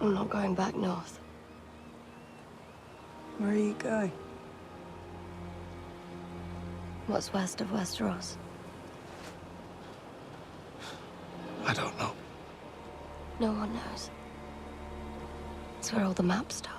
I'm not going back north. Where are you going? What's west of Westeros? I don't know. No one knows. It's where all the maps stop.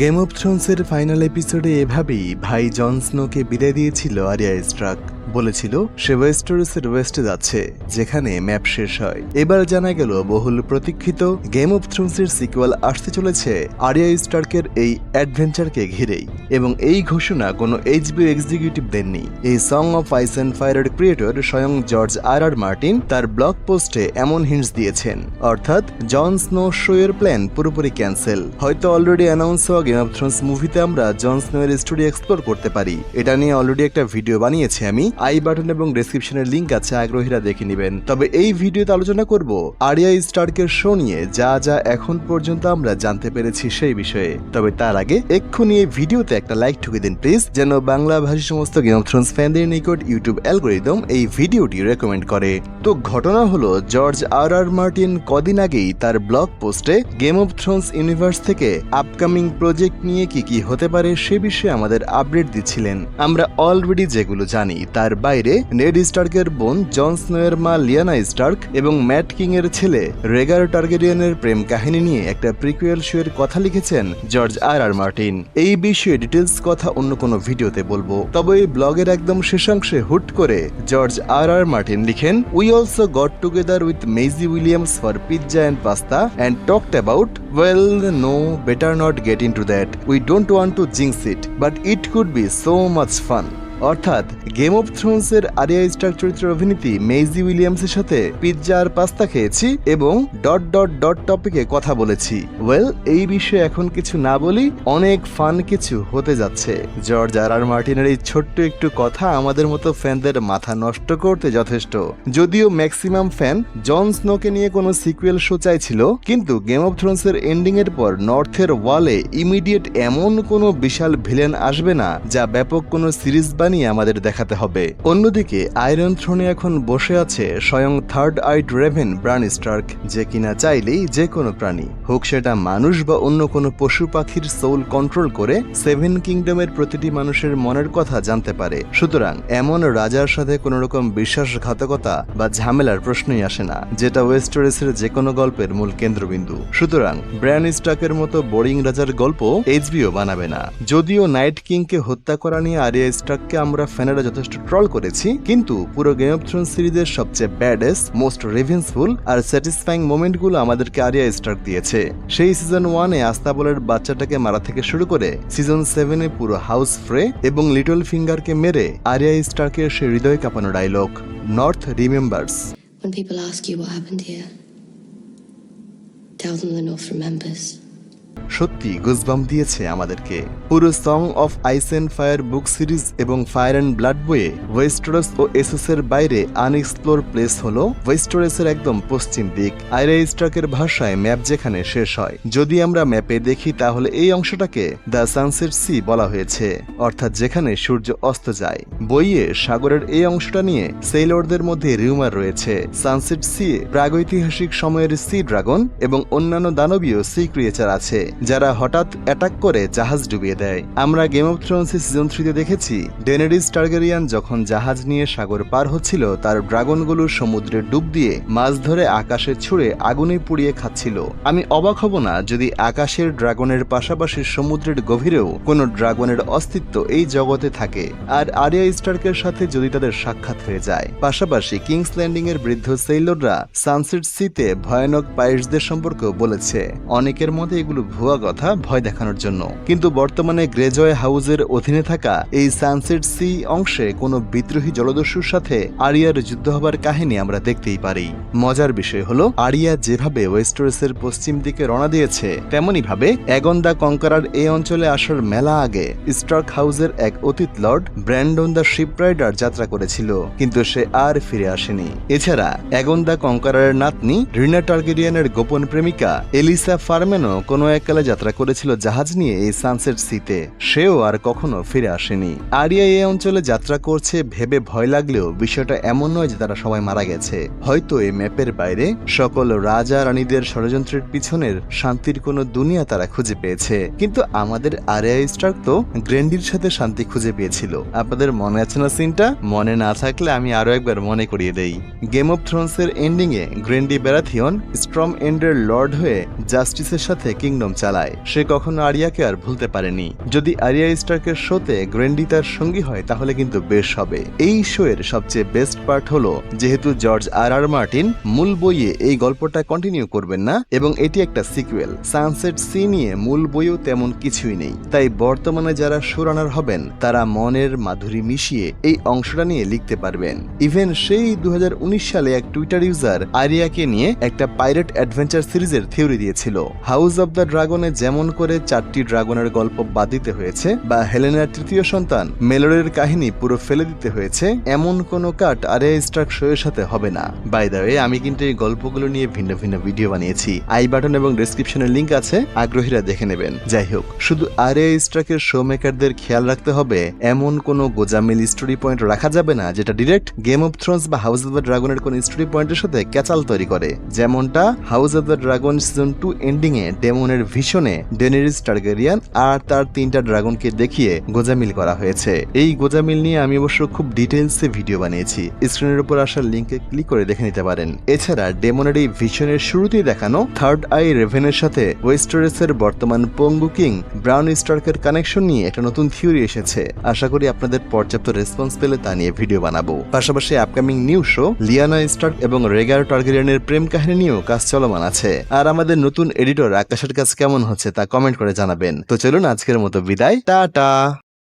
Game of থ্রোনসের final এপিসোডে এভাবেই ভাই জন স্নোকে বিদায় দিয়েছিল area struck বলেছিল, সে ওয়েস্টারসের ওয়েস্টে যাচ্ছে, যেখানে map শেষ হয়। এবার জানা গেল, বহুল প্রতীক্ষিত গেম অফ থ্রোনসের সিকুয়াল আসতে চলেছে আরিয়া স্টার্কের এই অ্যাডভেঞ্চারকে ঘিরেই। এবং এই ঘোষণা কোনো এইচবিও এক্সিকিউটিভ দেননি। এই সং অফ আইস অ্যান্ড ফায়ারের ক্রিয়েটর স্বয়ং জর্জ আর আর মার্টিন তার ব্লগ পোস্টে এমন হিন্টস দিয়েছেন। অর্থাৎ জন স্নো শো এর প্ল্যান পুরোপুরি ক্যান্সেল হয়তো অলরেডি অ্যানাউন্স হওয়া গেম অফ থ্রোনস মুভিতে আমরা জন স্নো এর স্টোরি এক্সপ্লোর করতে পারি। এটা নিয়ে অলরেডি একটা ভিডিও বানিয়েছি আমি। আই বাটন এবং ডেসক্রিপশনের লিংক আছে, আগ্রহীরা দেখে নেবেন। তবে এই ভিডিওতে আলোচনা করব আরিয়া স্টার্কের শো নিয়ে, যা যা এখন পর্যন্ত আমরা জানতে পেরেছি সেই বিষয়ে। তবে তার আগে এক্ষুনি এই ভিডিওতে একটা লাইক ঠুকে দিন প্লিজ যেন বাংলা ভাষী সমস্ত গেম অফ থ্রোনস ফ্যানদের নিকট ইউটিউব অ্যালগোরিদম এই ভিডিওটি রেকমেন্ড করে। তো ঘটনা হলো জর্জ আর আর মার্টিন কদিন আগেই তার blog post game of thrones universe থেকে আপকামিং প্রজেক্ট নিয়ে কি কি হতে পারে সে বিষয়ে আমাদের আপডেট দিচ্ছিলেন। আমরা অলরেডি যেগুলো জানি তার বাইরে নেড স্টার্কের বোন জন স্নোয়ের মা লিয়ানা স্টার্ক এবং ম্যাট কিং এর ছেলে রেগার টার্গেরিয়ানের প্রেম কাহিনী নিয়ে একটা প্রিকুয়েল শো এর কথা লিখেছেন জর্জ আর আর মার্টিন। এই বিষয়ে ডিটেলস কথা অন্য কোনো ভিডিওতে বলব। তবে এই ব্লগের একদম শেষাংশে হুট করে জর্জ আর আর মার্টিন লিখেন we also got together with Maisie Williams for pizza and pasta and talked about well no better not get into that we don't want to jinx it but it could be so much fun অর্থাৎ game of থ্রোনসের Arya star চরিত্রের অভিনেত্রী মেইজি উইলিয়ামসের সাথে pizza আর pasta খেয়েছি এবং dot dot dot টপিকে কথা বলেছি। ওয়েল এই বিষয়ে এখন কিছু না বলি, অনেক ফান কিছু হতে যাচ্ছে। জর্জ আর আর মার্টিনের এই ছোট্ট একটু কথা আমাদের মতো ফ্যানদের মাথা নষ্ট করতে যথেষ্ট। যদিও ম্যাক্সিমাম ফ্যান জন স্নোকে নিয়ে কোনো সিকুয়েল শো চাইছিল, কিন্তু গেম অফ থ্রোনসের এন্ডিং এর পর নর্থের ওয়ালে ইমিডিয়েট এমন কোনো বিশাল ভিলেন আসবে না, যা ব্যাপক কোনো সিরিজ বানিয়ে আমাদের দেখাতে হবে। অন্যদিকে আয়রন থ্রোনে এখন বসে আছে স্বয়ং third eyed raven Bran Stark যে কিনা চাইলেই যে কোনো প্রাণী, হোক সেটা মানুষ বা অন্য কোনো পশু পাখির সোল কন্ট্রোল করে সেভেন কিংডমের প্রতিটি মানুষের মনের কথা জানতে পারে। সুতরাং, এমন রাজার সাথে কোনো রকম বিশ্বাসঘাতকতা বা ঝামেলার প্রশ্নই আসে না, যেটা ওয়েস্টারেসের যে কোনো গল্পের মূল কেন্দ্রবিন্দু। সুতরাং ব্র্যান স্টাকের মতো বোরিং রাজার গল্প এইচবিও বানাবে না। যদিও নাইট কিংকে হত্যা করা নিয়ে আরিয়া স্টাককে আমরা ফ্যানেরা যথেষ্ট ট্রল করেছি কিন্তু পুরো গেম অফ থ্রোন সিরিজের সবচেয়ে ব্যাডেস্ট মোস্ট রেভেন্সফুল আর স্যাটিসফাইং মোমেন্টগুলো আমাদেরকে আরিয়া স্টার্ক দিয়েছে। সেই সিজন ওয়ানে আস্তাবলের বাচ্চাটাকে মারা থেকে শুরু করে সিজন সেভেনে পুরো হাউস ফ্রে এবং লিটল ফিঙ্গারকে মেরে আরিয়া স্টার্কের সে হৃদয় কাঁপানো dialogue North remembers When people ask you what happened here, tell them the North remembers. সত্যি গুজবাম দিয়েছে আমাদেরকে। পুরো song of ice and fire book series এবং ফায়ার অ্যান্ড ব্লাড বইয়ে ওয়েস্টরস ও এসএস এর বাইরে আনএক্সপ্লোর প্লেস হলো ওয়েস্টরেসের একদম পশ্চিম দিক। আইরা স্ট্রাকের ভাষায় ম্যাপ যেখানে শেষ হয়। যদি আমরা ম্যাপে দেখি তাহলে এই অংশটাকে দ্য সানসেট সি বলা হয়েছে। অর্থাৎ যেখানে সূর্য অস্ত যায়। বইয়ে সাগরের এই অংশটা নিয়ে সেইলরদের মধ্যে রিউমার রয়েছে। সানসেট সি প্রাগৈতিহাসিক সময়ের সি ড্রাগন এবং অন্যান্য দানবীয় সি ক্রিয়েচার আছে। যারা হঠাৎ অ্যাটাক করে জাহাজ ডুবিয়ে দেয়। আমরা গেম অফ থ্রোনস সিজন থ্রিতে দেখেছি ডেনেডিস টার্গেরিয়ান যখন জাহাজ নিয়ে সাগর পার হচ্ছিল, তার ড্রাগনগুলো সমুদ্রে ডুব দিয়ে মাছ ধরে আকাশে ছুঁড়ে আগুনে পুড়িয়ে খাচ্ছিল। আমি অবাক হব না যদি আকাশের ড্রাগনের পাশাপাশি সমুদ্রের গভীরেও কোনো ড্রাগনের অস্তিত্ব এই জগতে থাকে। আর আরিয়া স্টার্কের সাথে যদি তাদের সাক্ষাৎ হয়ে যায়। পাশাপাশি কিংস ল্যান্ডিং এর বৃদ্ধ সেইলররা সানসেট সিতে ভয়ানক পাইরসদের সম্পর্কেও বলেছে। অনেকের মতে এগুলো ভুয়া কথা ভয় দেখানোর জন্য। কিন্তু বর্তমানে গ্রেজয় হাউসের অধীনে থাকা এই সানসেট সি অংশে কোনো বিদ্রোহী জলদস্যুর সাথে আরিয়ার যুদ্ধ হবার কাহিনী আমরা দেখতেই পারি। মজার বিষয় হলো, আরিয়া যেভাবে ওয়েস্টারসের পশ্চিম দিকে রওনা দিয়েছে তেমনি ভাবে অ্যাগন দা কঙ্কারার এই অঞ্চলে আসার মেলা আগে স্টার্ক হাউসের এক অতীত lord Brandon the ship rider যাত্রা করেছিল, কিন্তু সে আর ফিরে আসেনি। এছাড়া অ্যাগন দা কঙ্কারারের নাতনি রিনা টার্গেরিয়ানের গোপন প্রেমিকা এলিসা ফার্মেনও কোনো এক এককালে যাত্রা করেছিল জাহাজ নিয়ে এই সানসেট সিতে। সেও আর কখনো ফিরে আসেনি। আরিয়া এই অঞ্চলে যাত্রা করছে ভেবে ভয় লাগলেও বিষয়টা এমন নয় যে তারা সবাই মারা গেছে। হয়তো এই ম্যাপের বাইরে সকল রাজা রানীদের ষড়যন্ত্রের পিছনের শান্তির কোনো দুনিয়া তারা খুঁজে পেয়েছে। কিন্তু আমাদের আরিয়া স্টার্ক তো গ্রেন্ডির সাথে শান্তি খুঁজে পেয়েছিল। আপনাদের মনে আছে না সিনটা? মনে না থাকলে আমি আরও একবার মনে করিয়ে দেই। গেম অফ থ্রোনস এর এন্ডিং এ গ্রেন্ডি বেরাথিয়ন স্ট্রম এন্ডের লর্ড হয়ে জাস্টিসের সাথে কিংডম চালায়। সে কখনো আরিয়াকে আর ভুলতে পারেনি। যদি আরিয়া স্টার্কের শোতে গ্রেন্ডি তার সঙ্গী হয়, তাহলে কিন্তু বেশ হবে। এই শো এর সবচেয়ে বেস্ট পার্ট হলো, যেহেতু জর্জ আর আর মার্টিন মূল বইয়ে এই গল্পটা কন্টিনিউ করবেন না, এবং এটি একটা সিকুয়েল সানসেট সি নিয়ে মূল বইও তেমন কিছুই নেই। তাই বর্তমানে যারা শোরানার হবেন, তারা মনের মাধুরী মিশিয়ে এই অংশটা নিয়ে লিখতে পারবেন। ইভেন সেই দু হাজার উনিশ সালে এক টুইটার ইউজার আরিয়াকে নিয়ে একটা পাইরেট অ্যাডভেঞ্চার সিরিজের থিওরি দিয়েছিল। হাউস অব দ্য ড্রাগনে যেমন করে চারটি ড্রাগনের গল্প বাদ দিতে হয়েছে বা হেলেনার তৃতীয় সন্তান মেলোরের কাহিনী পুরো ফেলে দিতে হয়েছে, এমন কোনো কাট আরিয়া স্ট্রাক শো এর সাথে হবে না। বাই দ্য ওয়ে আমি কিন্তু এই গল্পগুলো নিয়ে ভিন্ন ভিন্ন ভিডিও বানিয়েছি। আই বাটন এবং ডেসক্রিপশনের লিংক আছে, আগ্রহীরা দেখে নেবেন। যাই হোক, শুধু আরিয়া স্ট্রাকের শো মেকারদের খেয়াল রাখতে হবে, এমন কোনো গোজামিল স্টোরি পয়েন্ট রাখা যাবে না, যেটা ডিরেক্ট গেম অফ থ্রোনস বা হাউস অফ দ্য ড্রাগনের কোন স্টোরি পয়েন্টের সাথে ক্যাচাল তৈরি করে। যেমনটা house of the dragon season two ending এ ডেমনের ভিশনে ডেনেরিস টার্গেরিয়ান আর তার তিনটা ড্রাগনকে দেখিয়ে গোজামিল করা হয়েছে। এই গোজামিল নিয়ে আমি অবশ্য খুব ডিটেলসে ভিডিও বানিয়েছি। স্ক্রিনের উপর আসার লিঙ্কে ক্লিক করে দেখে নিতে পারেন। এছাড়া ডেমনের এই ভিশনের শুরুতেই দেখানো থার্ড আই রেভেনের সাথে ওয়েস্টারেসের বর্তমান পঙ্গু কিং ব্রাউন স্টার্কের কানেকশন নিয়ে একটা নতুন থিওরি এসেছে। আশা করি আপনাদের পর্যাপ্ত রেসপন্স পেলে তা নিয়ে ভিডিও বানাবো। পাশাপাশি upcoming new show, Lyanna Stark এবং রেগার টার্গেরিয়ানের প্রেম কাহিনী নিয়েও কাজ চলমান আছে। আর আমাদের নতুন এডিটর আকাশের কাজ কেমন হচ্ছে তা কমেন্ট করে জানাবেন। তো চলুন আজকের মতো বিদায়। টাটা!